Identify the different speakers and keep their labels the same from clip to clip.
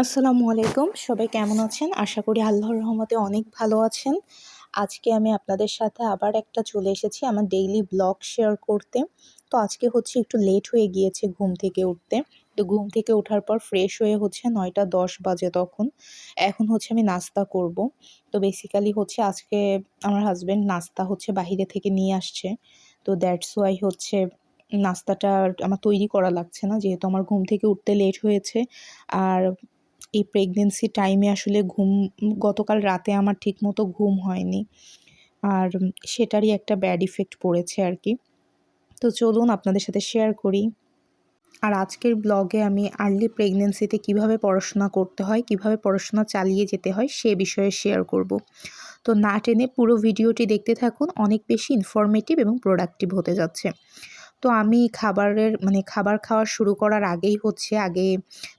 Speaker 1: আসসালামু আলাইকুম। সবাই কেমন আছেন? আশা করি আল্লাহর রহমতে অনেক ভালো আছেন। আজকে আমি আপনাদের সাথে আবার একটা চলে এসেছি আমার ডেইলি ব্লগ শেয়ার করতে। তো আজকে হচ্ছে একটু লেট হয়ে গিয়েছে ঘুম থেকে উঠতে। তো ঘুম থেকে ওঠার পর ফ্রেশ হয়ে হচ্ছে নয়টা দশ বাজে তখন। এখন হচ্ছে আমি নাস্তা করব। তো বেসিক্যালি হচ্ছে আজকে আমার হাজব্যান্ড নাস্তা হচ্ছে বাহিরে থেকে নিয়ে আসছে। তো দ্যাটস ওয়াই হচ্ছে নাস্তাটা আমার তৈরি করা লাগছে না। যেহেতু আমার ঘুম থেকে উঠতে লেট হয়েছে। আর এই প্রেগনেন্সি টাইমে আসলে ঘুম, গতকাল রাতে আমার ঠিকমতো ঘুম হয়নি। আর সেটারই একটা ব্যাড ইফেক্ট পড়েছে আর কি। তো চলুন আপনাদের সাথে শেয়ার করি। আর আজকের ব্লগে আমি আর্লি প্রেগনেন্সিতে কীভাবে পড়াশোনা করতে হয়, কীভাবে পড়াশোনা চালিয়ে যেতে হয়, সে বিষয়ে শেয়ার করব। তো না টেনে পুরো ভিডিওটি দেখতে থাকুন, অনেক বেশি ইনফরমেটিভ এবং প্রোডাক্টিভ হতে যাচ্ছে। তো আমি খাবারের মানে খাবার খাওয়া শুরু করার আগেই হচ্ছে আগে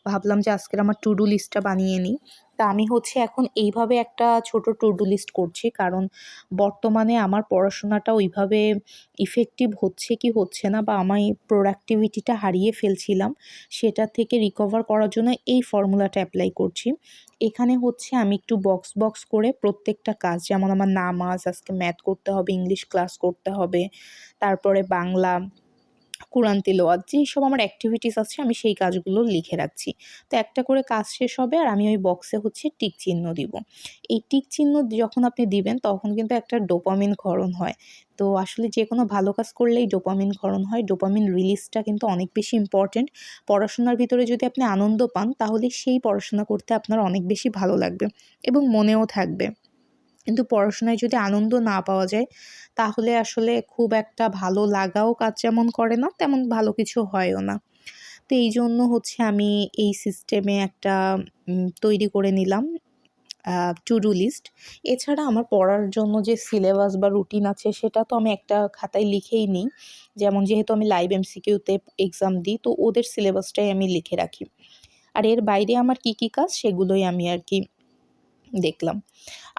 Speaker 1: ভাবলাম যে আজকের আমার টু ডু লিস্টটা বানিয়ে নিই। তা আমি হচ্ছে এখন এইভাবে একটা ছোট টু ডু লিস্ট করছি, কারণ বর্তমানে আমার পড়াশোনাটা ওইভাবে ইফেক্টিভ হচ্ছে কি হচ্ছে না বা আমি প্রোডাক্টিভিটিটা হারিয়ে ফেলছিলাম, সেটা থেকে রিকভার করার জন্য এই ফর্মুলাটা অ্যাপ্লাই করছি। এখানে হচ্ছে আমি একটু বক্স বক্স করে প্রত্যেকটা কাজ, যেমন আমার নামাজ, আজকে ম্যাথ করতে হবে ইংলিশ ক্লাস করতে হবে, তারপরে বাংলা কোরআন তেলাওয়াত যেসব আমার অ্যাক্টিভিটিস আছে, আমি সেই কাজগুলো লিখে রাখছি। তো একটা করে কাজ শেষ হবে আর আমি ওই বক্সে হচ্ছে টিক চিহ্ন দিব। এই টিক চিহ্ন যখন আপনি দিবেন, তখন কিন্তু একটা ডোপামিন ক্ষরণ হয়। তো আসলে যে কোনো ভালো কাজ করলেই ডোপামিন ক্ষরণ হয়। ডোপামিন রিলিজটা কিন্তু অনেক বেশি ইম্পর্ট্যান্ট পড়াশোনার ভিতরে যদি আপনি আনন্দ পান, তাহলে সেই পড়াশোনা করতে আপনার অনেক বেশি ভালো লাগবে এবং মনেও থাকবে। কিন্তু পড়াশোনায় যদি আনন্দ না পাওয়া যায়, তাহলে আসলে খুব একটা ভালো লাগাও কাজ যেমন করে না, তেমন ভালো কিছু হয়ও না। তো এই জন্য হচ্ছে আমি এই সিস্টেমে একটা তৈরি করে নিলাম টু ডু লিস্ট এছাড়া আমার পড়ার জন্য যে সিলেবাস বা রুটিন আছে, সেটা তো আমি একটা খাতায় লিখেই নিই। যেমন যেহেতু আমি লাইভ এমসিকিউতে এক্সাম দিই, তো ওদের সিলেবাসটাই আমি লিখে রাখি। আর এর বাইরে আমার কি কি কাজ, সেগুলোই আমি আর কি দেখলাম।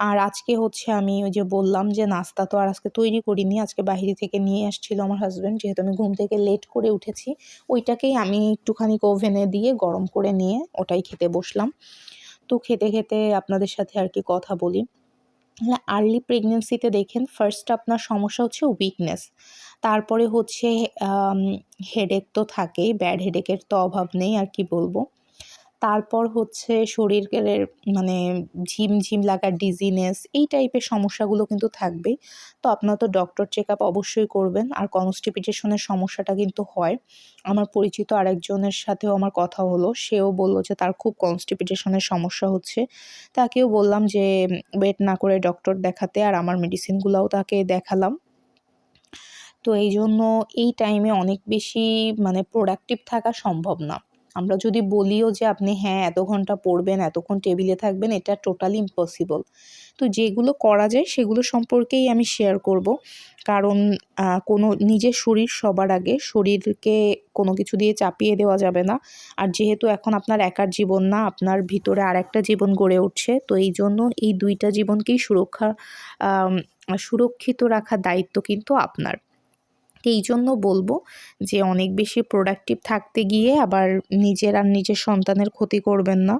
Speaker 1: আর আজকে হচ্ছে আমি ওই যে বললাম যে নাস্তা তো আর আজকে তৈরি করিনি, আজকে বাহিরে থেকে নিয়ে আসছিল আমার হাজব্যান্ড যেহেতু আমি ঘুম থেকে লেট করে উঠেছি, ওইটাকেই আমি একটুখানি ওভেনে দিয়ে গরম করে নিয়ে ওটাই খেতে বসলাম। তো খেতে খেতে আপনাদের সাথে আর কি কথা বলি। আর্লি প্রেগনেন্সিতে দেখেন ফার্স্ট আপনার সমস্যা হচ্ছে উইকনেস তারপরে হচ্ছে হেডেক তো থাকেই ব্যাড হেডেকের তো অভাব নেই আর কি বলব। তারপর হচ্ছে শরীরের মানে ঝিমঝিম লাগা ডিজিনেস এই টাইপের সমস্যাগুলো কিন্তু থাকবেই। তো আপনার তো ডক্টর চেক আপ অবশ্যই করবেন। আর কনস্টিপিটেশনের সমস্যাটা কিন্তু হয়। আমার পরিচিত আরেকজনের সাথেও আমার কথা হলো। সেও বলল যে তার খুব কনস্টিপিটেশনের সমস্যা হচ্ছে। তাকেও বললাম যে ওয়েট না করে ডক্টর দেখাতে। আর আমার মেডিসিনগুলোও তাকে দেখালাম। তো এই জন্য এই টাইমে অনেক বেশি মানে প্রোডাক্টিভ থাকা সম্ভব না। আমরা যদি বলিও যে আপনি হ্যাঁ এত ঘণ্টা পড়বেন, এতক্ষণ টেবিলে থাকবেন, এটা টোটালি ইম্পসিবল তো যেগুলো করা যায় সেগুলো সম্পর্কেই আমি শেয়ার করব। কারণ কোনো নিজের শরীর সবার আগে, শরীরকে কোনো কিছু দিয়ে চাপিয়ে দেওয়া যাবে না। আর যেহেতু এখন আপনার একার জীবন না, আপনার ভিতরে আর একটা জীবন গড়ে উঠছে, তো এই জন্য এই দুইটা জীবনকেই সুরক্ষা সুরক্ষিত রাখার দায়িত্ব কিন্তু আপনার। এই জন্য বলব যে অনেক বেশি প্রোডাক্টিভ থাকতে গিয়ে আবার নিজের আর নিজের সন্তানের ক্ষতি করবেন না।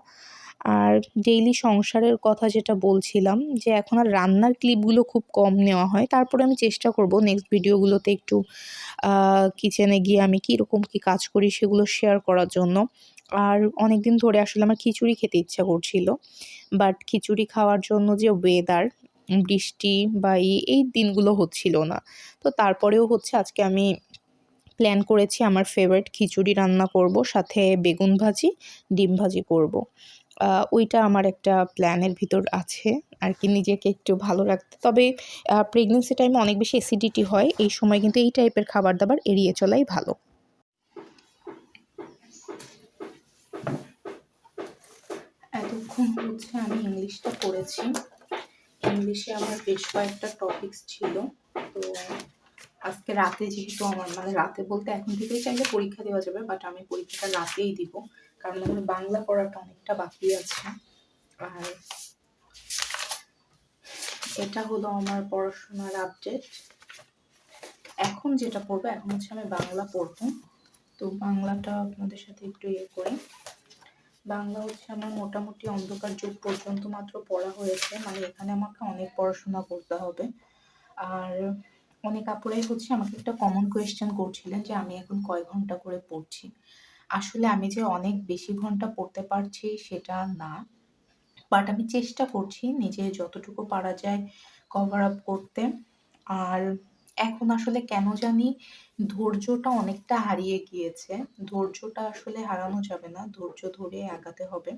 Speaker 1: আর ডেইলি সংসারের কথা যেটা বলছিলাম যে এখন আর রান্নার ক্লিপগুলো খুব কম নেওয়া হয়। তারপরে আমি চেষ্টা করব নেক্সট ভিডিওগুলোতে একটু কিচেনে গিয়ে আমি কীরকম কী কাজ করি সেগুলো শেয়ার করার জন্য। আর অনেক দিন ধরে আসলে আমার খিচুড়ি খেতে ইচ্ছা করছিল। বাট খিচুড়ি খাওয়ার জন্য যে ওয়েদার বৃষ্টি বা এই দিনগুলো হচ্ছিল না। তো তারপরেও হচ্ছে আজকে আমি প্ল্যান করেছি আমার ফেভারিট খিচুড়ি রান্না করব, সাথে বেগুন ভাজি, ডিম ভাজি করব। ওইটা আমার একটা প্ল্যানের ভিতর আছে। আর কি নিজেকে একটু ভালো রাখতে, তবে প্রেগনেন্সি টাইমে অনেক বেশি অ্যাসিডিটি হয়, এই সময় কিন্তু এই টাইপের খাবার দাবার এড়িয়ে চলাই ভালো। এতক্ষণ হচ্ছে আমি ইংলিশটা পড়েছি। ইংলিশে আমার বেশ কয়েকটা টপিকস ছিল। তো আজকে রাতে যেহেতু আমার মানে রাতে বলতে এখন থেকেই চাইলে পরীক্ষা দেওয়া যাবে বাট আমি পরীক্ষাটা রাতেই দিব। কারণ আমার বাংলা পড়াটা অনেকটা বাকি আছে। আর এটা হলো আমার পড়াশোনার আপডেট এখন যেটা পড়ব, এখন হচ্ছে আমি বাংলা পড়ব। তো বাংলাটা আপনাদের সাথে একটু ইয়ে করি। বাংলা হচ্ছে আমার মোটামুটি অন্ধকার যুগ পর্যন্ত মাত্র পড়া হয়েছে। মানে এখানে আমাকে অনেক পড়াশোনা করতে হবে। আর অনেক আপুরাই হচ্ছে আমাকে একটা কমন কোয়েশ্চেন করছিলেন যে আমি এখন কয় ঘণ্টা করে পড়ছি? আসলে আমি যে অনেক বেশি ঘণ্টা পড়তে পারছি সেটা না। বাট আমি চেষ্টা করছি নিজে যতটুকু পারা যায় কভার আপ করতে। আর এখন আসলে কেন জানি ধৈর্যটা অনেকটা হারিয়ে গিয়েছে। ধৈর্যটা আসলে হারানো যাবে না, ধৈর্য ধরে আগাতে হবে।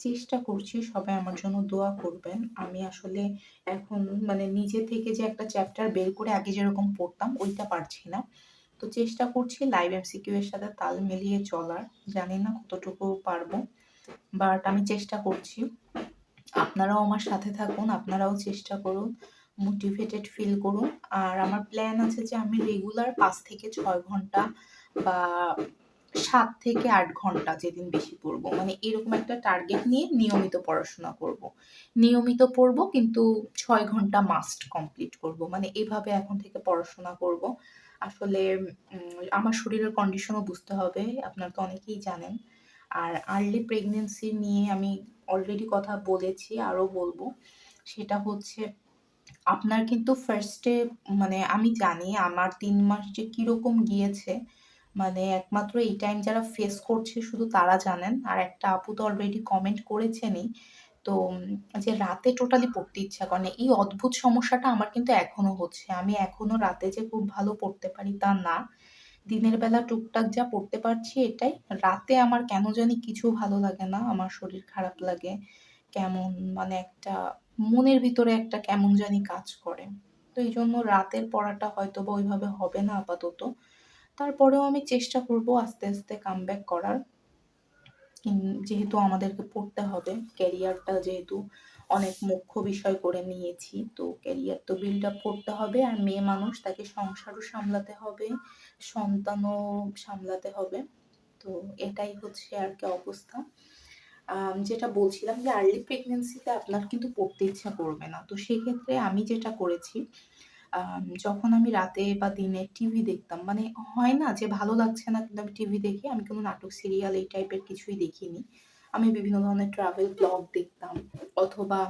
Speaker 1: চেষ্টা করছি, সবাই আমার জন্য দোয়া করবেন। আমি আসলে এখন মানে নিজে থেকে যে একটা চ্যাপ্টার বের করে আগে যেরকম পড়তাম, ওইটা পারছি না। তো চেষ্টা করছি লাইভ এমসিকিউ এর সাথে তাল মিলিয়ে চলার। জানি না কতটুকু পারব বাট আমি চেষ্টা করছি। আপনারাও আমার সাথে থাকুন, আপনারাও চেষ্টা করুন। মোটিভেটেড ফিল করুন। আর আমার প্ল্যান আছে যে আমি রেগুলার পাঁচ থেকে ছয় ঘণ্টা বা সাত থেকে আট ঘণ্টা যেদিন বেশি পড়ব। মানে এরকম একটা টার্গেট নিয়ে নিয়মিত পড়াশোনা করব। নিয়মিত পড়ব কিন্তু ছয় ঘণ্টা মাস্ট কমপ্লিট করব। মানে এভাবে এখন থেকে পড়াশোনা করব। আসলে আমার শরীরের কন্ডিশনও বুঝতে হবে, আপনারা তো অনেকেই জানেন। আর আর্লি প্রেগনেন্সি নিয়ে আমি অলরেডি কথা বলেছি, আরও বলব। সেটা হচ্ছে আপনার কিন্তু ফার্স্টে মানে আমি জানি আমার তিন মাস যে কীরকম গিয়েছে মানে একমাত্র এই টাইম যারা ফেস করছে শুধু তারা জানেন। আর একটা আপু তো অলরেডি কমেন্ট করেছেনই। তো, যে রাতে টোটালি পড়তে ইচ্ছা করে এই অদ্ভুত সমস্যাটা আমার কিন্তু এখনও হচ্ছে। আমি এখনও রাতে যে খুব ভালো পড়তে পারি তা না। দিনের বেলা টুকটাক যা পড়তে পারছি এটাই। রাতে আমার কেন জানি কিছু ভালো লাগে না। আমার শরীর খারাপ লাগে। কেমন মানে একটা মনের ভিতরে একটা কেমন জানি কাজ করে। তো এই জন্য রাতের পড়াটা হয়তো বা ওইভাবে হবে না আপাতত। তারপরেও আমি চেষ্টা করব আস্তে আস্তে কাম করার। যেহেতু আমাদেরকে পড়তে হবে ক্যারিয়ারটা যেহেতু অনেক মুখ্য বিষয় করে নিয়েছি, তো ক্যারিয়ার তো বিল্ড আপ করতে হবে আর মেয়ে মানুষ তাকে সংসারও সামলাতে হবে, সন্তানও সামলাতে হবে। তো এটাই হচ্ছে আর কি অবস্থা। যেটা বলছিলাম যে আর্লি প্রেগনেন্সিতে আপনার কিন্তু পড়তে ইচ্ছা করবে না। তো সেক্ষেত্রে আমি যেটা করেছি যখন আমি রাতে বা দিনে টিভি দেখতাম মানে হয় না যে ভালো লাগছে না, কিন্তু আমি টিভি দেখি, আমি কোনো নাটক সিরিয়াল এই টাইপের কিছুই দেখিনি। আমি বিভিন্ন ধরনের ট্রাভেল ব্লগ দেখতাম, অথবা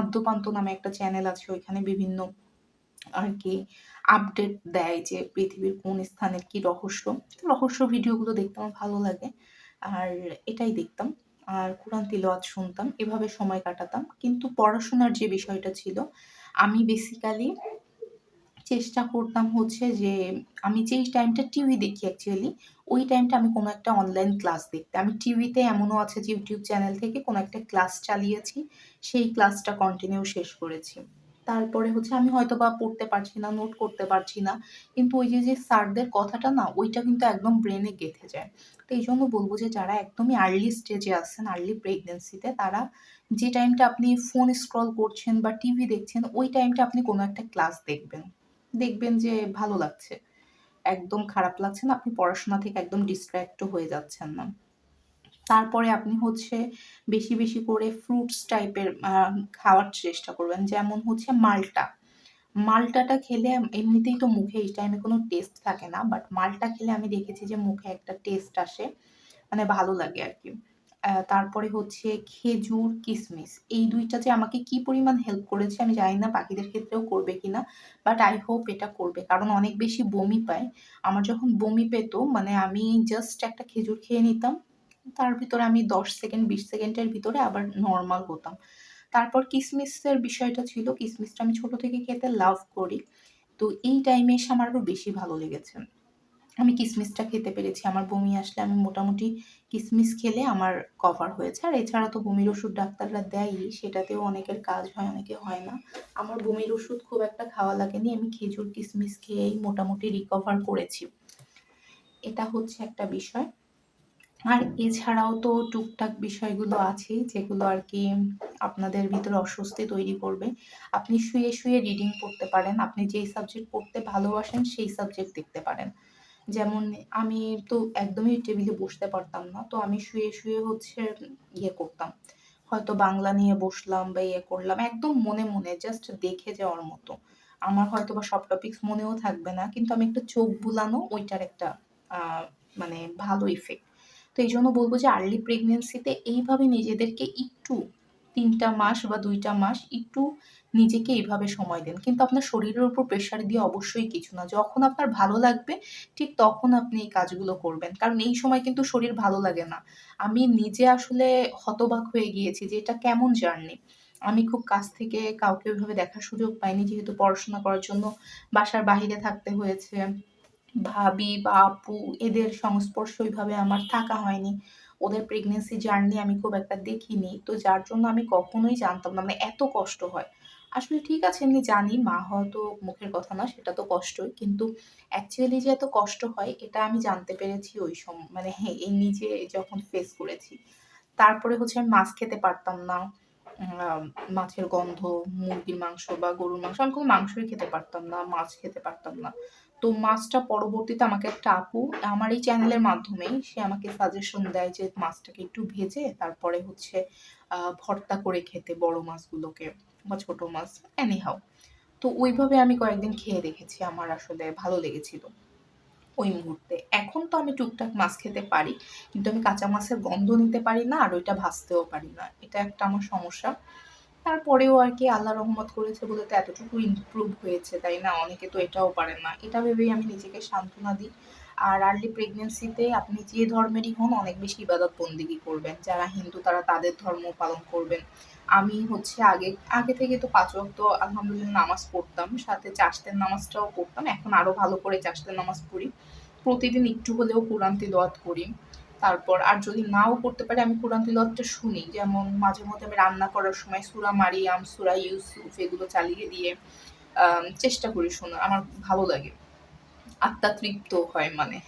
Speaker 1: আদ্যপান্ত নামে একটা চ্যানেল আছে, ওইখানে বিভিন্ন আর কি আপডেট দেয় যে পৃথিবীর কোন স্থানের কি রহস্য। রহস্য ভিডিওগুলো দেখতে আমার ভালো লাগে, আর এটাই দেখতাম। আর কোরআন তিলওয়াত শুনতাম, এভাবে সময় কাটাতাম। কিন্তু পড়াশোনার যে বিষয়টা ছিল, আমি বেসিক্যালি চেষ্টা করতাম হচ্ছে যে, আমি যেই টাইমটা টিভি দেখি অ্যাকচুয়ালি ওই টাইমটা আমি কোনো একটা অনলাইন ক্লাস দেখতে। আমি টিভিতে এমনও আছে যে ইউটিউব চ্যানেল থেকে কোনো একটা ক্লাস চালিয়েছি, সেই ক্লাসটা কন্টিনিউ শেষ করেছি। তারপরে হচ্ছে আমি হয়তো বা পড়তে পারছি না নোট করতে পারছি না। কিন্তু ওই যে যে স্যারদের কথাটা না, ওইটা কিন্তু একদম ব্রেনে গেঁথে যায়। তো এই জন্য বলব যে, যারা একদমই আর্লি স্টেজে আসছেন আর্লি প্রেগনেন্সিতে তারা যে টাইমটা আপনি ফোন স্ক্রল করছেন বা টিভি দেখছেন, ওই টাইমটা আপনি কোনো একটা ক্লাস দেখবেন। দেখবেন যে, ভালো লাগছে। একদম খারাপ লাগছে না, আপনি পড়াশোনা থেকে একদম ডিস্ট্র্যাক্টও হয়ে যাচ্ছেন না। তারপরে আপনি হচ্ছে বেশি বেশি করে ফ্রুটস টাইপের খাওয়ার চেষ্টা করবেন। যেমন হচ্ছে মালটা। মালটাটা খেলে এমনিতেই তো মুখে এই টাইমে কোনো টেস্ট থাকে না বাট মালটা খেলে আমি দেখেছি যে মুখে একটা টেস্ট আসে মানে ভালো লাগে আর কি। তারপরে হচ্ছে খেজুর, কিসমিস, এই দুইটা যে আমাকে কি পরিমাণ হেল্প করেছে আমি জানি না, বাকিদের ক্ষেত্রেও করবে কিনা বাট আই হোপ এটা করবে। কারণ অনেক বেশি বমি পায়। আমার যখন বমি পেতো মানে আমি জাস্ট একটা খেজুর খেয়ে নিতাম তার ভিতরে আমি দশ সেকেন্ড বিশ সেকেন্ডের ভিতরে আবার নর্মাল হতাম। তারপর কিসমিসের বিষয়টা ছিল কিসমিসটা আমি ছোট থেকে খেতে লাভ করি। তো এই টাইমে এসে আমার আরও বেশি ভালো লেগেছে। আমি কিসমিসটা খেতে পেরেছি, আমার বমি আসলে আমি মোটামুটি কিসমিস খেলে আমার কভার হয়েছে। আর এছাড়া তো বমির ওষুধ ডাক্তাররা দেয়ই, সেটাতেও অনেকের কাজ হয়, অনেকে হয় না। আমার বমির ওষুধ খুব একটা খাওয়া লাগেনি, আমি খেজুর কিসমিস খেয়েই মোটামুটি রিকভার করেছি। এটা হচ্ছে একটা বিষয়। আর এছাড়াও তো টুকটাক বিষয়গুলো আছে যেগুলো আর কি আপনাদের ভিতরে অস্বস্তি তৈরি করবে। আপনি শুয়ে শুয়ে রিডিং পড়তে পারেন, আপনি যেই সাবজেক্ট পড়তে ভালোবাসেন সেই সাবজেক্ট দেখতে পারেন। যেমন আমি তো একদমই টেবিলে বসতে পারতাম না, তো আমি শুয়ে শুয়ে হচ্ছে ইয়ে করতাম। হয়তো বাংলা নিয়ে বসলাম বা ইয়ে করলাম, একদম মনে মনে জাস্ট দেখে যাওয়ার মতো। আমার হয়তো বা সব টপিক্স মনেও থাকবে না, কিন্তু আমি একটা চোখ বুলানো, ওইটার একটা মানে ভালো ইফেক্ট তো এই জন্য বলব যে আর্লি প্রেগনেন্সিতে এইভাবে নিজেদেরকে একটু তিনটা মাস বা দুইটা মাস একটু নিজেকে এইভাবে সময় দেন। কিন্তু আপনার শরীরের উপর প্রেশার দিয়ে অবশ্যই কিছু না। যখন আপনার ভালো লাগবে, ঠিক তখন আপনি এই কাজগুলো করবেন। কারণ এই সময় কিন্তু শরীর ভালো লাগে না। আমি নিজে আসলে হতবাক হয়ে গিয়েছি যে এটা কেমন জার্নি। আমি খুব কাছ থেকে কাউকে ওইভাবে দেখার সুযোগ পাইনি, যেহেতু পড়াশোনা করার জন্য বাসার বাহিরে থাকতে হয়েছে। ভাবি বা আপু এদের সংস্পর্শ ওইভাবে আমার থাকা হয়নি। ওদের প্রেগনেন্সি জার্নি আমি খুব একটা দেখিনি। তো যার জন্য আমি কখনোই জানতাম না মানে এত কষ্ট হয়। আসলে ঠিক আছে, এমনি জানি মা হয়তো মুখের কথা না, সেটা তো কষ্টই। কিন্তু অ্যাকচুয়ালি যে এত কষ্ট হয়, এটা আমি জানতে পেরেছি ওই সময় মানে হ্যাঁ এই নিজে যখন ফেস করেছি। তারপরে হচ্ছে আমি মাছ খেতে পারতাম না। মাছের গন্ধ, মুরগির মাংস বা গরুর মাংস, আমি কোনো মাংসই খেতে পারতাম না, মাছ খেতে পারতাম না। তো মাছটা পরবর্তীতে আমাকে একটা আপু আমার এই চ্যানেলের মাধ্যমেই সে আমাকে সাজেশন দেয় যে মাছটাকে একটু ভেজে তারপরে হচ্ছে ভর্তা করে খেতে বড় মাছগুলোকে বা ছোটো মাছ এনিহাও তো ওইভাবে আমি কয়েকদিন খেয়ে দেখেছি, আমার আসলে ভালো লেগেছিল ওই মুহূর্তে। এখন তো আমি টুকটাক মাছ খেতে পারি, কিন্তু আমি কাঁচা মাছের গন্ধ নিতে পারি না আর ওইটা ভাজতেও পারি না। এটা একটা আমার সমস্যা। তারপরেও আর কি আল্লাহ রহমত করেছে বলে তো এতটুকু ইমপ্রুভ হয়েছে, তাই না? অনেকে তো এটাও পারেন না। এটা ভেবেই আমি নিজেকে সান্ত্বনা দিই। আর আর্লি প্রেগনেন্সিতে আপনি যে ধর্মেরই হন, অনেক বেশি ইবাদত বন্দিগি করবেন। যারা হিন্দু, তারা তাদের ধর্ম পালন করবেন। আমি হচ্ছে আগে আগে থেকে তো পাঁচ ওয়াক্ত আলহামদুলিল্লাহ নামাজ পড়তাম, সাথে চাষতের নামাজটাও পড়তাম। এখন আরও ভালো করে চাষতের নামাজ পড়ি। প্রতিদিন একটু হলেও কোরআন তিলওয়াত করি। তারপর আর যদি নাও করতে পারি, আমি কোরআন তিলতটা শুনি। যেমন মাঝে মধ্যে আমি রান্না করার সময় সুরা মারিয়াম, সুরা ইউসুফ এগুলো চালিয়ে দিয়ে চেষ্টা করি শোনার। আমার ভালো লাগে। আত্মা তৃপ্ত হয় মানে।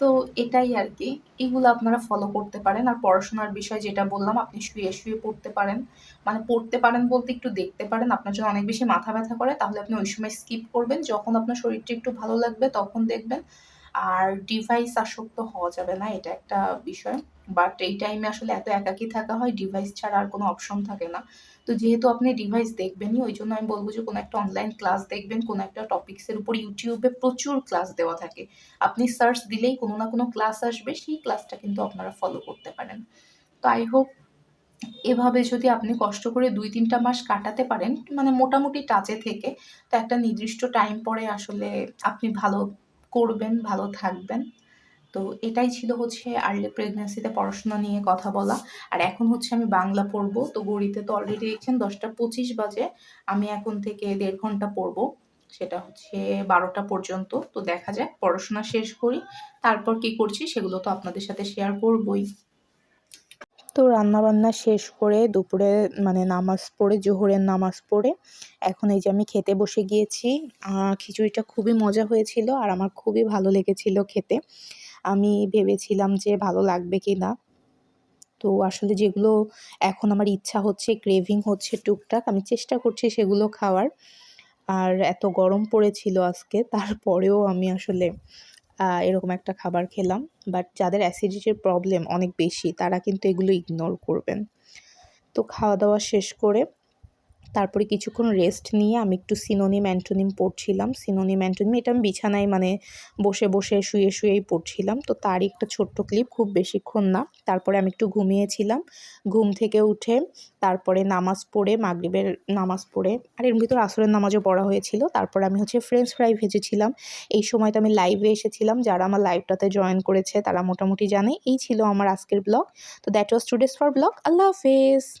Speaker 1: তো এটাই আর কি। এগুলো আপনারা ফলো করতে পারেন। আর পড়াশোনার বিষয় যেটা বললাম, আপনি শুয়ে শুয়ে পড়তে পারেন। মানে পড়তে পারেন বলতে একটু দেখতে পারেন। আপনার যদি অনেক বেশি মাথা ব্যথা করে, তাহলে আপনি ওই সময় স্কিপ করবেন। যখন আপনার শরীরটা একটু ভালো লাগবে, তখন দেখবেন। আর ডিভাইস আসক্ত হওয়া যাবে না, এটা একটা বিষয়। বাট এই টাইমে আসলে এত একাকি থাকা হয় ডিভাইস ছাড়া আর কোনো অপশন থাকে না। তো যেহেতু আপনি ডিভাইস দেখবেনই, ওই জন্য আমি বলব যে, কোনো একটা অনলাইন ক্লাস দেখবেন, কোনো একটা টপিক্সের উপর ইউটিউবে প্রচুর ক্লাস দেওয়া থাকে। আপনি সার্চ দিলেই কোনো না কোনো ক্লাস আসবে, সেই ক্লাসটা কিন্তু আপনারা ফলো করতে পারেন। তো আই হোপ এভাবে যদি আপনি কষ্ট করে দুই তিনটা মাস কাটাতে পারেন মানে মোটামুটি টাচে থেকে, তো একটা নির্দিষ্ট টাইম পরে আসলে আপনি ভালো করবেন, ভালো থাকবেন। তো এটাই ছিল হচ্ছে আর্লি প্রেগনেন্সিতে পড়াশোনা নিয়ে কথা বলা। আর এখন হচ্ছে আমি বাংলা পড়ব। তো গড়িতে তো অলরেডি দেখছেন দশটা পঁচিশ বাজে। আমি এখন থেকে দেড় ঘণ্টা পড়ব। সেটা হচ্ছে বারোটা পর্যন্ত। তো দেখা যাক, পড়াশোনা শেষ করি। তারপর কি করছি সেগুলো তো আপনাদের সাথে শেয়ার করবই। তো রান্নাবান্না শেষ করে দুপুরে মানে নামাজ পড়ে, জোহরের নামাজ পড়ে। এখন এই যে আমি খেতে বসে গিয়েছি। খিচুড়িটা খুবই মজা হয়েছিল আর আমার খুবই ভালো লেগেছিল খেতে। আমি ভেবেছিলাম যে ভালো লাগবে কি না তো আসলে যেগুলো এখন আমার ইচ্ছা হচ্ছে, ক্রেভিং হচ্ছে টুকটাক, আমি চেষ্টা করছি সেগুলো খাওয়ার। আর এত গরম পড়েছিল আজকে, তারপরেও আমি আসলে এরকম একটা খাবার খেলাম বাট যাদের অ্যাসিডিটির প্রবলেম অনেক বেশি, তারা কিন্তু এগুলো ইগনোর করবেন। তো খাওয়া দাওয়া শেষ করে তারপরে কিছুক্ষণ রেস্ট নিয়ে আমি একটু সিনোনিম অ্যান্টোনিম পড়ছিলাম। সিনোনিম অ্যান্টোনিম এটা আমি বিছানায় মানে বসে বসে শুয়ে শুয়েই পড়ছিলাম। তো তারই একটা ছোট্ট ক্লিপ খুব বেশিক্ষণ না। তারপরে আমি একটু ঘুমিয়েছিলাম। ঘুম থেকে উঠে তারপরে নামাজ পড়ে, মাগরিবের নামাজ পড়ে। আর এর ভিতর আসরের নামাজও পড়া হয়েছিল। তারপরে আমি হচ্ছে ফ্রেঞ্চ ফ্রাই ভেজেছিলাম। এই সময়টা আমি লাইভে এসেছিলাম। যারা আমার লাইভটাতে জয়েন করেছে, তারা মোটামুটি জানে। এই ছিল আমার আজকের ব্লগ তো that was today's for blog আল্লাহ হাফেজ।